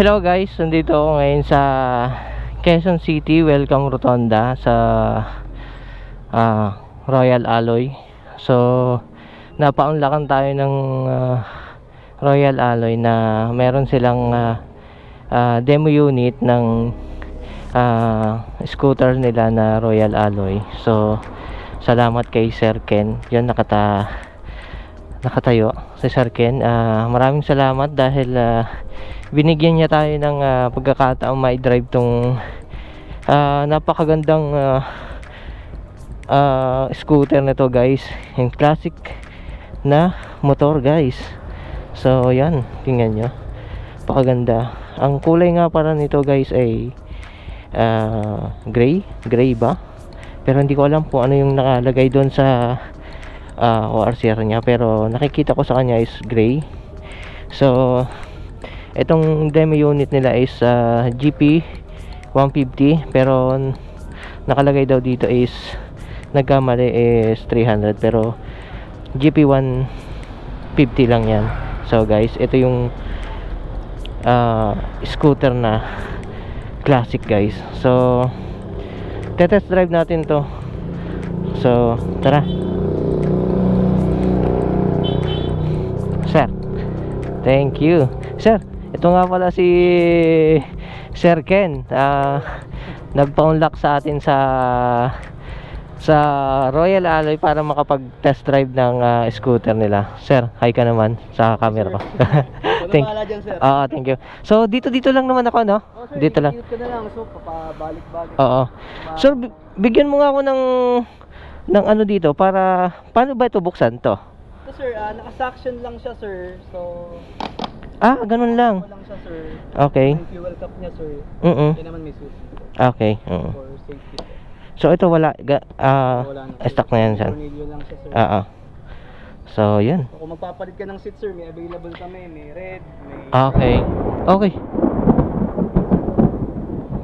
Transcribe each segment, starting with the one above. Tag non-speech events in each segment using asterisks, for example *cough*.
Hello guys, nandito ako ngayon sa Quezon City, Welcome Rotonda sa ah, Royal Alloy. So, napaunlakan tayo ng ah, Royal Alloy na meron silang ah, ah, demo unit ng ah, scooter nila na Royal Alloy. So, salamat kay Sir Ken. Yan nakata nakatayo si Sir Ken. Ah, maraming salamat dahil ah, binigyan niya tayo ng ah, pagkakataong ma-drive tong ah, napakagandang ah, ah, scooter na to guys. Yung classic na motor guys. So yan, tingnan nyo. Pakaganda. Ang kulay nga para nito guys ay ah, gray. Gray ba? Pero hindi ko alam kung ano yung nakalagay doon sa uh, ORCR niya. Pero nakikita ko sa kanya is gray. So, itong demo unit nila is ah, GP 150 pero nakalagay daw dito is nagkamali is 300 pero GP 150 lang yan. So guys ito yung ah, scooter na classic guys. So test drive natin to. So tara Thank you. Sir, ito nga pala si Sir Ken. Ah, nagpa-unlock sa atin sa sa Royal Alloy para makapag-test drive ng ah, scooter nila. Sir, hi ka naman sa camera ko. *laughs* *laughs* thank, dyan, sir. ah, thank you. So, dito-dito lang naman ako, no? Oh, sir, Dito lang. ko na lang. So, papabalik-balik. Oo. Sir, bi- bigyan mo nga ako ng ng ano dito para paano ba ito buksan to? Ito, sir, ah, naka-suction lang siya, sir. So, Ah, ganun lang. ano lang siya, sir. Okay. Yung fuel cap niya, sir. Mm. Yan naman may susi Okay. oo. for safety. So ito wala ga, ah, Wala na. stock na yan, sir. Tornilyo lang siya, sir. Oo. So, yun. So, kung magpapalit ka ng seat, sir, may available kami. May red, may... Ah, Okay. Okay.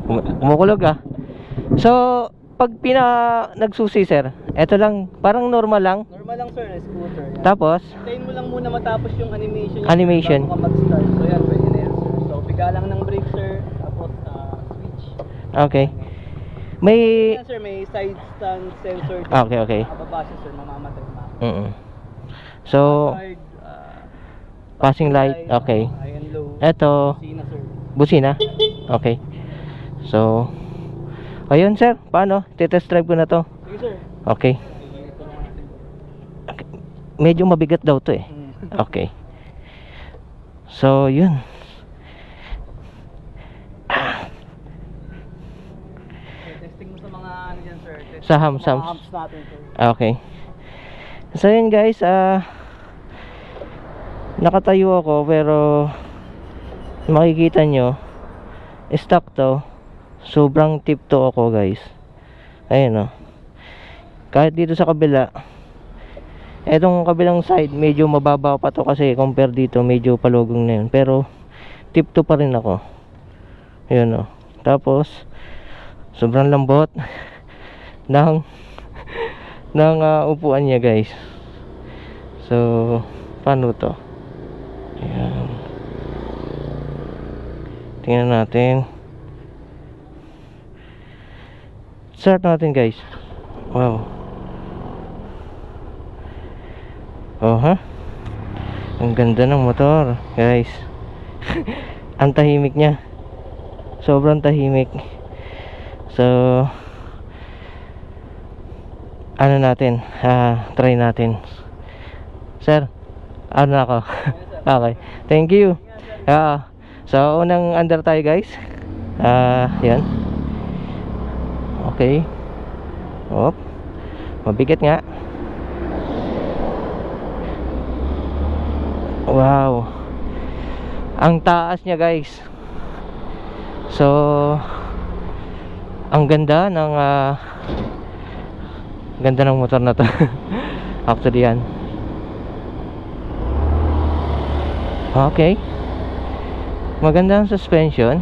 Um- Kumukulog ah. So, pag pina nagsusi, sir, eto lang, parang normal lang. Normal lang, sir, scooter. Yan. Tapos, Hintayin mo lang muna matapos yung animation. niya, Animation. Bago ka mag-start. So, yan, pwede na yan, sir. So, piga lang ng brake, sir. Tapos, ah, switch. okay. May Yan, sir, may side stand sensor. dito. Okay, okay. Nakababa siya, sir, mamamatay na. Mm. So, Hazard, ah, passing light, okay. High and low. Eto, Sina, sir. busina. Okay. So, ayun sir, paano? Test drive ko na to. Sige, sir. Okay. Medyo mabigat daw to eh. Hmm. Okay. So, yun. Okay, testing mo sa mga ano dyan, sir. Testing Sa mo hams, mga hams. humps natin, sir. Okay. So, yun guys, ah nakatayo ako pero makikita nyo stock to sobrang tipto ako guys. Ayun oh. Kahit dito sa kabila etong kabilang side medyo mababa pa to kasi compare dito medyo palugong na yun. Pero tipto pa rin ako. Ayun oh. Tapos sobrang lambot *laughs* ng *laughs* ng ah, upuan niya guys. So paano to? Ayan. Tingnan natin start natin guys. Wow. Oh ha ang ganda ng motor guys. *laughs* Ang tahimik niya. Sobrang tahimik. So ano natin? Ah try natin. Sir ano ako? *laughs* Okay. Thank you. Ah so unang under tayo guys. Ah yan okay. Op. Mabigat nga. Wow. Ang taas niya guys. So ang ganda ng ah, ganda ng motor na to. *laughs* Actually yan. Okay. Maganda ang suspension.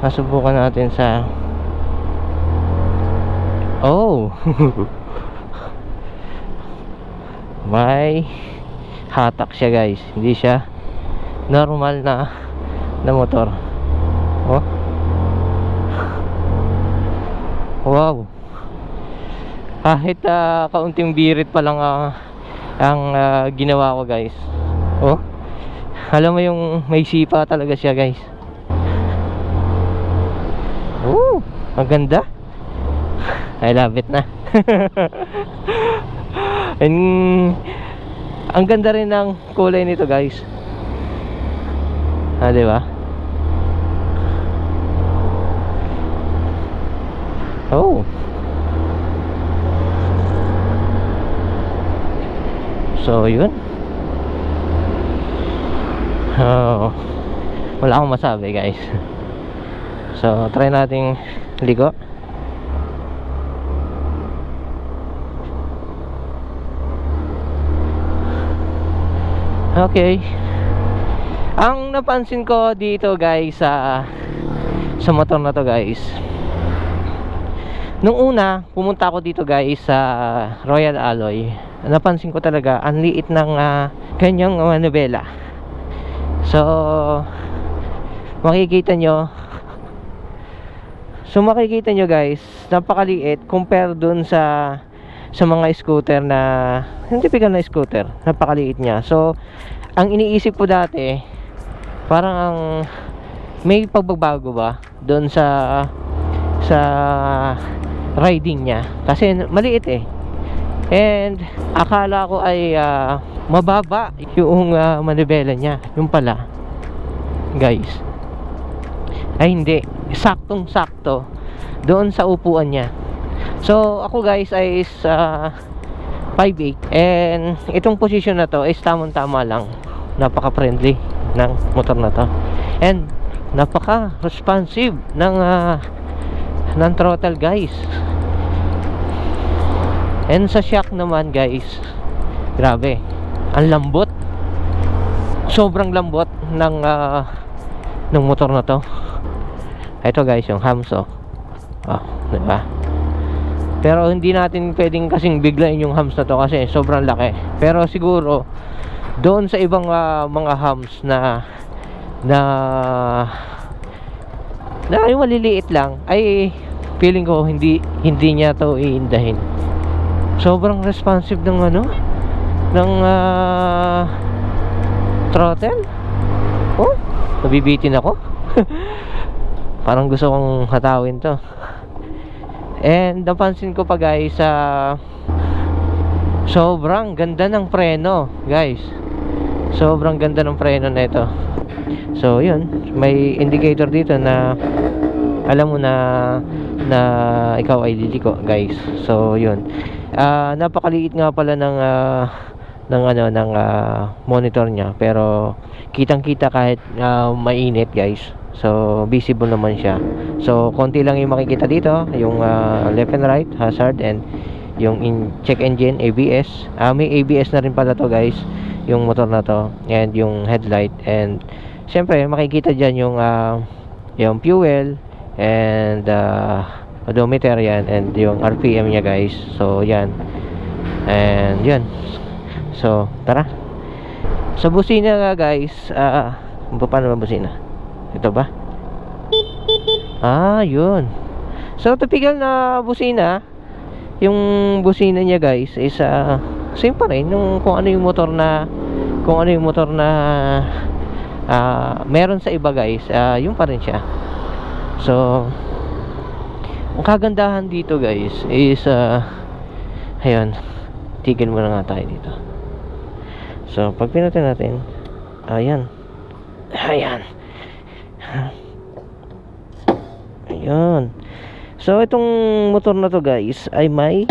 Nasubukan natin sa may hatak siya guys hindi siya normal na na motor. Oh. Wow. Kahit ah, kaunting birit pa lang ah, ang ah, ginawa ko guys. Oh. Alam mo yung may sipa talaga siya guys. Oh, ang ganda. I love it na. *laughs* And ang ganda rin ng kulay nito guys. Ah, di ba? Oh. So, yun. Oh. Wala akong masabi, guys. *laughs* So, try nating ligo. Okay. Ang napansin ko dito, guys, sa sa motor na to, guys. Nung una, pumunta ako dito guys sa Royal Alloy. Napansin ko talaga ang liit ng ah, kanyang manubela. So makikita nyo So makikita nyo guys, napakaliit compare dun sa sa mga scooter na yung typical na scooter, napakaliit niya. So ang iniisip ko dati parang ang may pagbabago ba doon sa sa riding niya? Kasi maliit eh. And akala ko ay ah, mababa yung uh, manibela niya. Yung pala guys. Ay hindi. Saktong sakto doon sa upuan niya so ako guys ay is ah, 5'8 and itong position na to is tamang tama lang. Napaka friendly ng motor na to. And napaka responsive ng ah, ng throttle guys. And sa shock naman guys grabe. Ang lambot. Sobrang lambot ng ah, ng motor na to. Ito guys yung hams oh oh di ba pero hindi natin pwedeng kasing biglain yung hams na to kasi sobrang laki. Pero siguro doon sa ibang ah, mga hams na na na yung maliliit lang ay feeling ko hindi hindi niya to iindahin. Sobrang responsive ng ano ng ah, throttle? Oh nabibitin ako? *laughs* Parang gusto kong hatawin to and napansin ko pa guys sa sobrang ganda ng preno guys. Sobrang ganda ng preno na ito. So yun. May indicator dito na alam mo na na ikaw ay liliko guys. So yun. Ah, napakaliit nga pala ng ah, ng ano ng ah, monitor niya. Pero kitang-kita kahit ah, mainit guys so visible naman siya. So konti lang yung makikita dito yung ah, left and right hazard and yung in check engine ABS ah may ABS na rin pala to guys yung motor na to and yung headlight. And syempre makikita diyan yung ah, yung fuel and uh, odometer yan and yung RPM niya guys. So yan. And yun. So tara. Sa busina nga guys ah paano ba busina ito ba? Ah yun. So typical na busina. Yung busina niya guys is ah, same pa rin. Yung kung ano yung motor na kung ano yung motor na ah, meron sa iba guys ah, yun pa rin siya. So ang kagandahan dito guys is uh, ayun. Tigil muna nga tayo dito. So pag pinutin natin ayan. Ayan ayun so itong motor na to guys ay may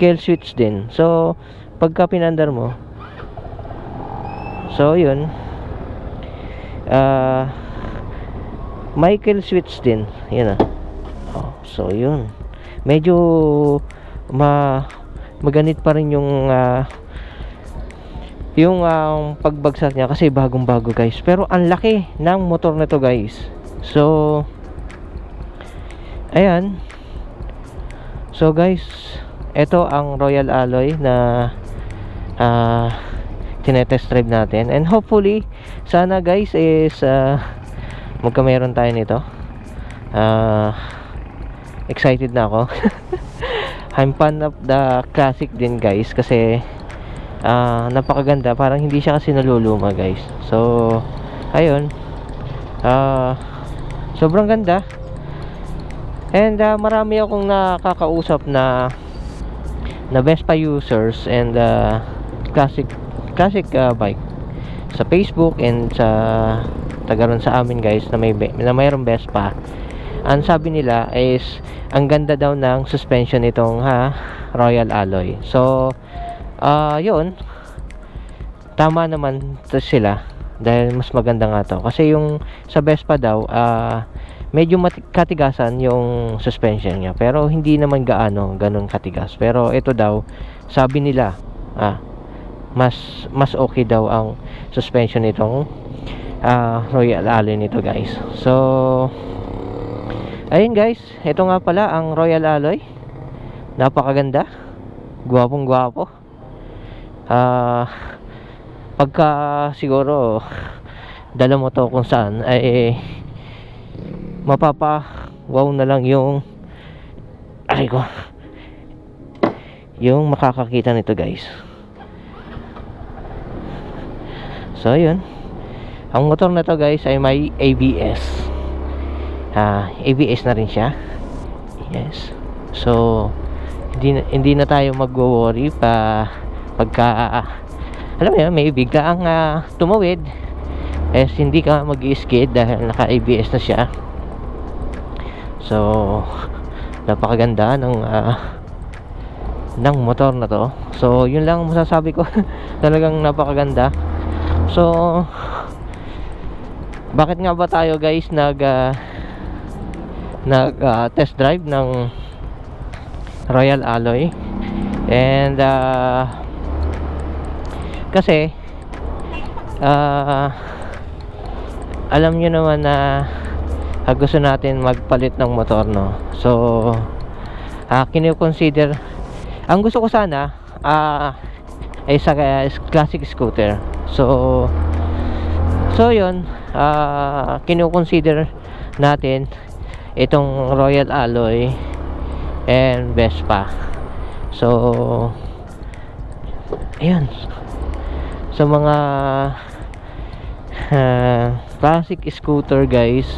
kill switch din so pagka pinandar mo so yun ah Michael switch din. Yan ah. Oh, so yun. Medyo ma maganit pa rin yung ah, yung ah, pagbagsak niya kasi bagong bago guys. Pero ang laki ng motor na to guys. So ayan. So guys, ito ang Royal Alloy na ah tinetest drive natin and hopefully sana guys is uh, magka meron tayo nito. Ah, excited na ako. *laughs* I'm fan of the classic din guys kasi ah, napakaganda. Parang hindi siya kasi naluluma guys. So, ayun. Ah, sobrang ganda. And ah, marami akong nakakausap na na Vespa users and uh, classic classic uh, bike sa Facebook and sa taga ron sa amin guys na may na mayroong Vespa ang sabi nila is ang ganda daw ng suspension nitong ha Royal Alloy so ah yun. Tama naman to sila dahil mas maganda nga to. Kasi yung sa Vespa daw ah medyo katigasan yung suspension niya. Pero hindi naman gaano ganun katigas. Pero ito daw sabi nila ah mas mas okay daw ang suspension nitong ah, Royal Alloy nito guys. So ayun guys. Ito nga pala ang Royal Alloy napakaganda. Gwapong gwapo ah pagka siguro dala mo to kung saan ay mapapa wow na lang yung ay ko yung makakakita nito guys. So yun. Ang motor na to guys ay may ABS ah ABS na rin siya. Yes. So hindi hindi na tayo magwo-worry pa pagka alam mo may bigla ang ah, tumawid eh hindi ka mag-skid dahil naka ABS na siya So, napakaganda ng ah, ng motor na to. So, yun lang ang masasabi ko. *laughs* Talagang napakaganda. So, bakit nga ba tayo guys nag ah, nag ah, test drive ng Royal Alloy? And ah, kasi ah, alam nyo naman na ah, gusto natin magpalit ng motor no? So ah kino-consider ang gusto ko sana ah ay sa ah, classic scooter. So so yun ah kino-consider natin itong Royal Alloy and Vespa. So ayun sa mga ah, classic scooter guys.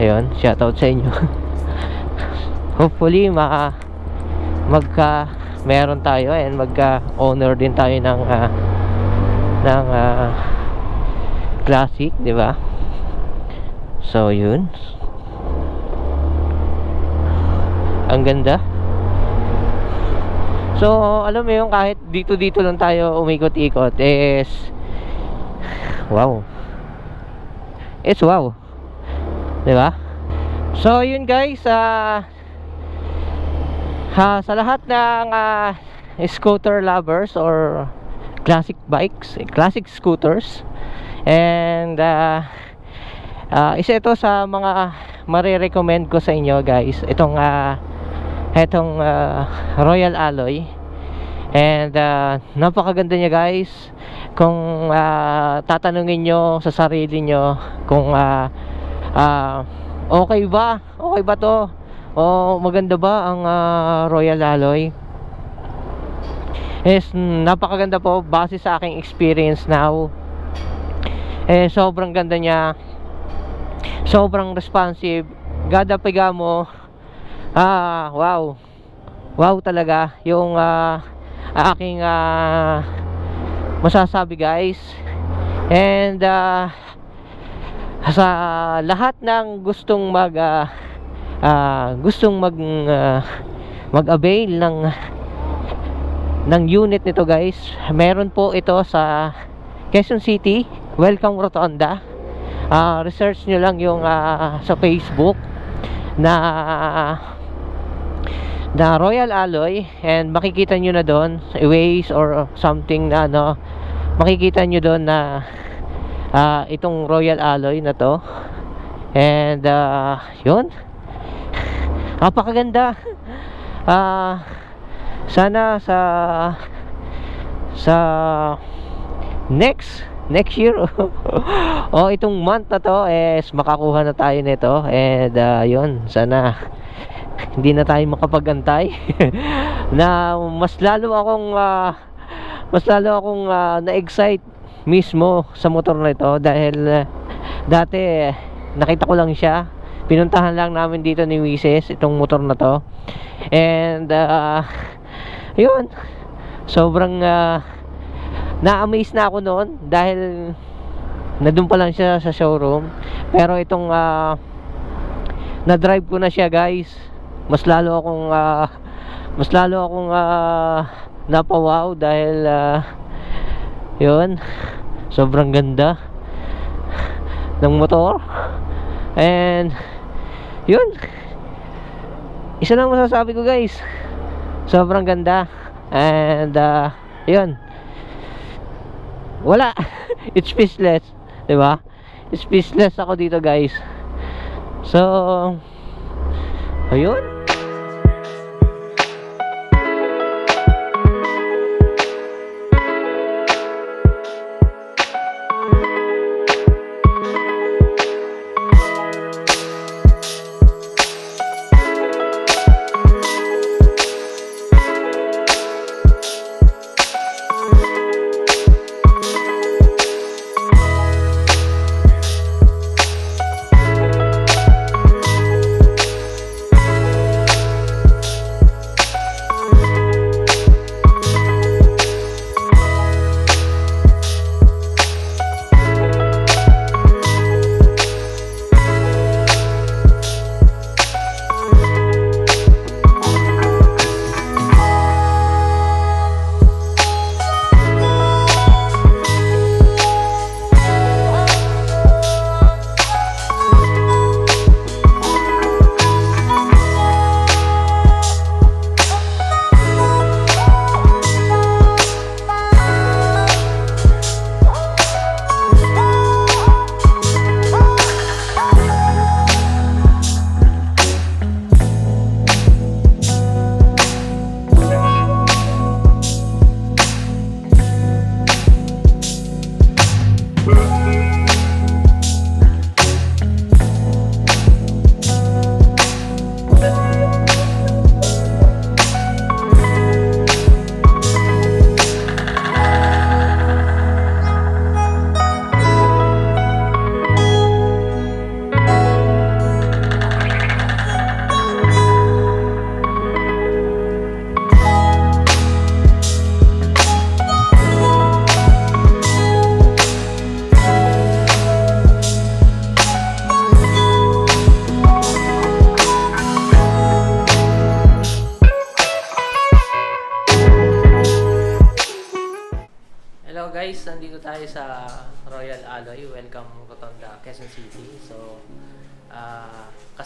Ayun shoutout sa inyo. *laughs* Hopefully ma magka meron tayo and magka owner din tayo ng ah, ng ah, classic di ba? So yun. Ang ganda so alam mo yung kahit dito dito lang tayo umikot-ikot is wow. It's wow. Di ba so yun guys ah ha, sa lahat ng ah, scooter lovers or classic bikes eh, classic scooters and ah, ah, isa ito sa mga marirecommend ko sa inyo guys itong ah, itong ah, Royal Alloy and ah, napakaganda niya guys. Kung ah, tatanungin nyo sa sarili nyo kung ah, ah, okay ba? Okay ba to? O maganda ba ang ah, Royal Alloy is napakaganda po. Base sa aking experience now. Eh sobrang ganda niya. Sobrang responsive. Gada piga mo ah wow. Wow talaga yung ah, aking ah, masasabi guys. And ah, sa lahat ng gustong mag ah, ah, gustong mag ah, mag-avail ng ng unit nito guys meron po ito sa Quezon City Welcome Rotonda. Ah, research nyo lang yung ah, sa Facebook na na Royal Alloy and makikita nyo na doon Waze or something na ano makikita nyo doon na ah, itong Royal Alloy na to. And ah, yun. *laughs* Napakaganda. Ah *laughs* sana sa sa next next year. *laughs* Oh itong month na to is makakuha na tayo nito. And uh, yun sana hindi na tayo makapagantay. *laughs* Na mas lalo akong ah, mas lalo akong ah, na-excite mismo sa motor na ito dahil ah, dati eh, nakita ko lang siya. Pinuntahan lang namin dito ni Wises itong motor na to. And ah, yun. Sobrang ah, na-amaze na ako noon dahil nandun pa lang siya sa showroom. Pero itong ah, na-drive ko na siya guys mas lalo akong ah, mas lalo akong ah, napawaw dahil ah, yun sobrang ganda ng motor. And yun isa lang masasabi ko guys. Sobrang ganda. And ah, yun. Wala. *laughs* It's speechless ba? Speechless ako dito guys. So ayun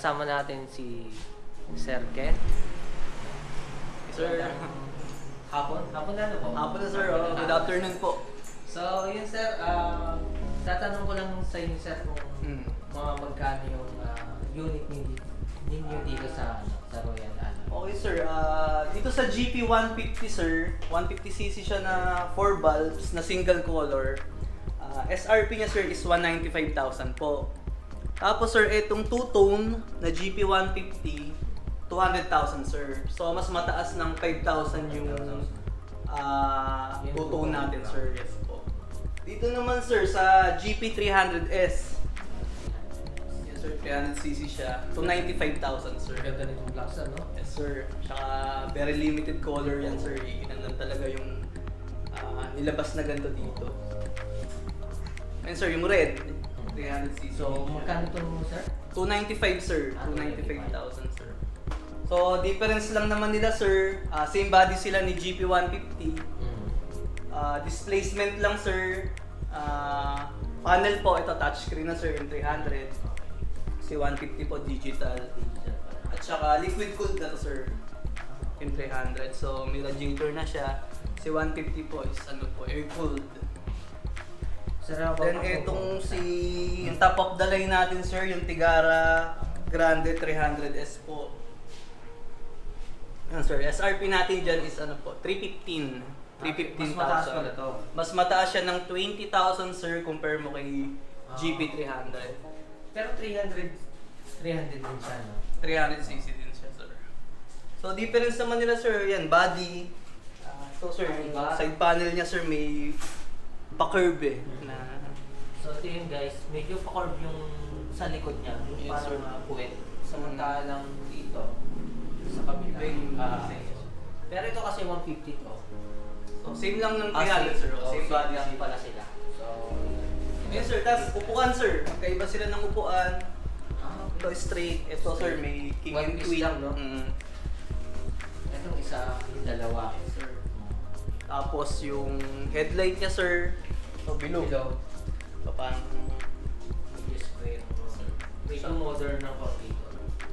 kasama natin si Sir Ken. Sir, Hapon? Hapon na ano po? hapon na sir. Oh, good afternoon po. So, yun sir, ah, tatanong ko lang sa inyo sir kung Hmm. mga magkano yung ah, unit ninyo, ninyo dito sa, ano, sa Royal Alloy. Okay sir, Ah, dito sa GP 150 sir, 150cc siya na 4 valves na single color. Ah, SRP niya sir is 195,000 po. Tapos sir, itong two-tone na GP 150, 200,000 sir. So mas mataas ng 5,000 yung ah Yung two-tone natin sir. Yes po. Dito naman sir sa GP 300S. Yes sir, 300cc siya. So 95,000 sir. Ganda nitong blocks, ano? Yes sir. Tsaka very limited color yan sir. Yan lang talaga yung ah, nilabas na ganito dito. And sir, yung red, 300cc. So, magkano ito sir? 295 sir. Ah, 295,000 sir. So, difference lang naman nila sir. Ah, same body sila ni GP150. Mm. Ah, displacement lang sir. Ah, panel po, ito touchscreen na sir, yung 300. Si 150 po digital. At saka liquid cooled na to sir. Yung 300. So may radiator na siya. Si 150 po is ano po, air cooled. Ba- Then itong si yung top of the line natin sir, yung Tigara Grande 300S po. Yan sir, SRP natin dyan is ano po, 315. 315,000. Mas mataas pala to. Mas mataas siya ng 20,000 sir compare mo kay Ah. GP300. Pero 300, 300 din siya, no? 300cc din siya sir. So difference naman nila sir, yan body. Ah, ito sir, yung side panel niya sir may pa-curve eh. Na, So ito yun guys, medyo pa-curve yung sa likod niya, yung Yes, sir. parang uh, puwet. Samantalang dito, sa kabila. Iba yung ah, design. pero ito kasi 150 to. so same lang ng Ah, 300 sir. oh, Same body lang shape. pala sila. So, Yes sir, tapos upuan sir. Magkaiba sila ng upuan. ah, Ito straight, ito sir may king One and piece queen. lang, no? Mm. Itong isa, yung dalawa. Sir. Tapos yung headlight niya sir, ito bilog. Below. So, parang Medyo square. Medyo modern ng coffee.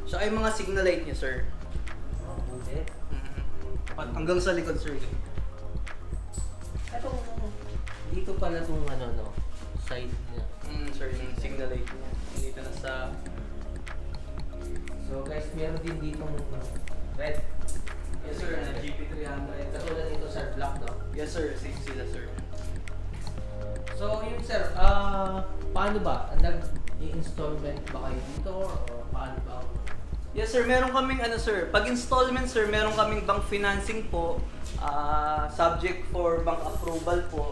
Siya ay mga signal light niya sir. Oh, bullet. Mm. Pat- Hanggang sa likod sir. Itong, dito pala itong ano, no, side niya. Mm, sir, yung signal light niya. Dito na sa... So guys, meron din ditong red. Yes sir, na GP300. Katulad nito sir, black no? Yes sir, same sila sir. So yun sir, ah paano ba? Nag-installment ba kayo dito? O paano ba? Yes sir, meron kaming ano sir, pag installment sir, meron kaming bank financing po, ah, subject for bank approval po.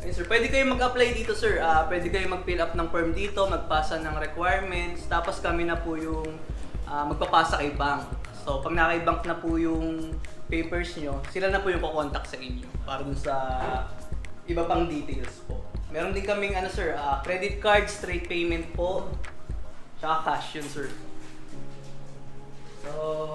Ayun sir, pwede kayo mag-apply dito sir, Ah, pwede kayo mag-fill up ng form dito, magpasa ng requirements, tapos kami na po yung ah, magpapasa kay bank. So pag naka-bank na po yung papers nyo, sila na po yung kukontak sa inyo para dun sa iba pang details po. Meron din kaming ano sir, ah, credit card, straight payment po, tsaka cash yun sir. So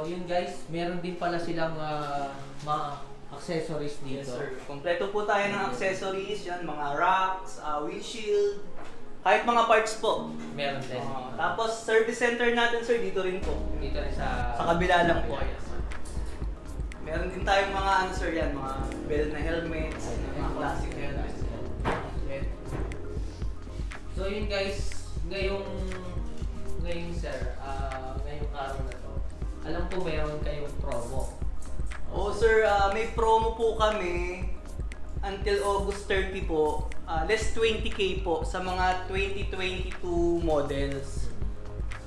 yun guys, meron din pala silang ah, mga accessories dito. Yes, sir. Kompleto po tayo ng accessories, yan, mga racks, uh, windshield, kahit mga parts po. Meron din. Ah, tapos, service center natin, sir, dito rin po. dito rin sa Sa kabila lang po. Yes. Meron din tayong mga, ano, sir, yan, mga bell na helmets, mga classic helmets. Yan. So yun guys, ngayong ngayong sir, ah ngayong araw na to, alam ko meron kayong promo. Oo, sir, ah, may promo po kami until August 30 po. Ah, less 20k po sa mga 2022 models.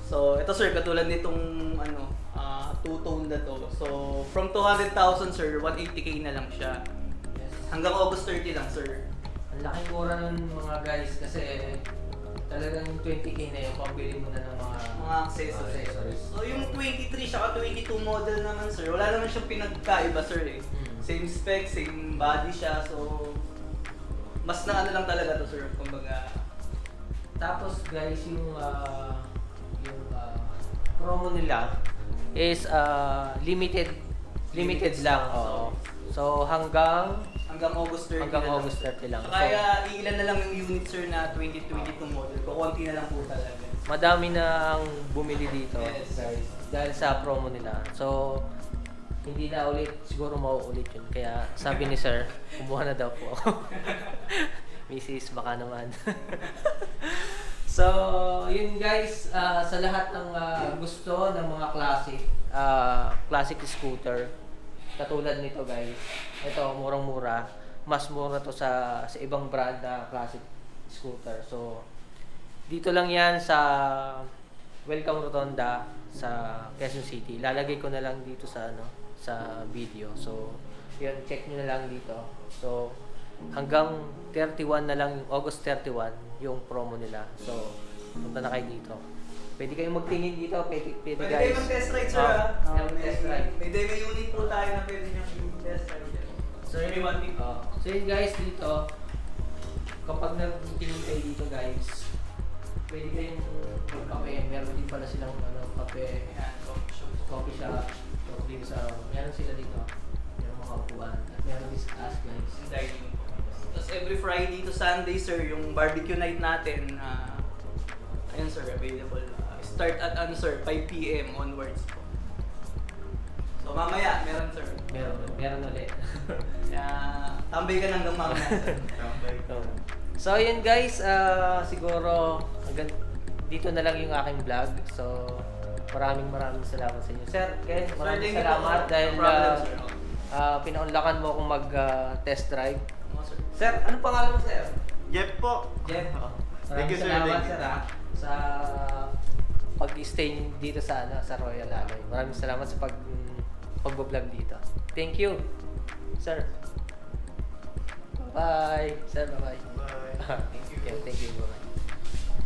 So, ito sir, katulad nitong ano, ah, two-tone na to. So, from 200,000 sir, 180k na lang siya. Yes. Hanggang August 30 lang sir. Ang laking mura nun mga guys kasi talagang 20k na yun, pambili mo na ng mga, Mga accessories. accessories. So, yung 23 saka 22 model naman sir, wala naman siyang pinagkaiba sir eh. Hmm. Same spec, same body siya, so mas na ano lang talaga to sir, kumbaga Tapos guys, yung ah, yung ah, promo nila is ah, limited limited Limited lang. Oo. So hanggang hanggang August 30 hanggang na lang. August 30 lang. So, kaya ilan na lang yung unit sir na 2022 model, kukunti na lang po talaga. Madami na ang bumili dito, Yes. guys, dahil sa promo nila. So, hindi na ulit, siguro mauulit yun. Kaya sabi ni Sir, kumuha na daw po ako. *laughs* *laughs* Mrs. baka naman. *laughs* so, yun guys, ah, sa lahat ng ah, gusto ng mga classic, ah, classic scooter, katulad nito guys, ito, murang-mura. Mas mura to sa, sa ibang brand na classic scooter. So, dito lang yan sa Welcome Rotonda sa Quezon City. Lalagay ko na lang dito sa ano sa video. So, yun, check nyo na lang dito. So, hanggang 31 na lang, August 31, yung promo nila. So, punta na kayo dito. Pwede kayong magtingin dito, pwede, pwede, Pwede guys. kayo mag-test ride sir Oh, ah. Ah, mag test ride. May demo unit po tayo na pwede nyo test ride. So, may one tip. Oh. So yun guys, dito, kapag nagtingin kayo dito guys, pwede kayong magkape. Meron din pala silang ano, kape, Ayan, coffee shop. coffee shop, coffee sa, meron sila dito. Meron mga upuan. At meron din sa taas guys. Yung dining. Tapos every Friday to Sunday, sir, yung barbecue night natin, ah, ayun sir, available. Ah, start at ano sir, 5 p.m. onwards po. So mamaya, meron sir. Meron, meron ulit. Kaya *laughs* tambay ka hanggang mamaya sir. *laughs* so yun guys, ah, siguro hanggang dito na lang yung aking vlog. So maraming maraming salamat sa inyo. Sir, Sir, maraming thank you salamat dahil No problem, ah, sir. Ah, pinaunlakan mo akong mag-test drive. Sir. Sir, ano pangalan mo, sir? Jeff po. Jeff. *laughs* Thank you, sir. Salamat, Thank you. sir, ah, sa pag-stay dito sa ano, sa Royal Alloy. Maraming salamat sa pag pag-vlog dito. Thank you, sir. Bye. Sir, bye-bye. Bye. *laughs* thank you. Thank you. Bye.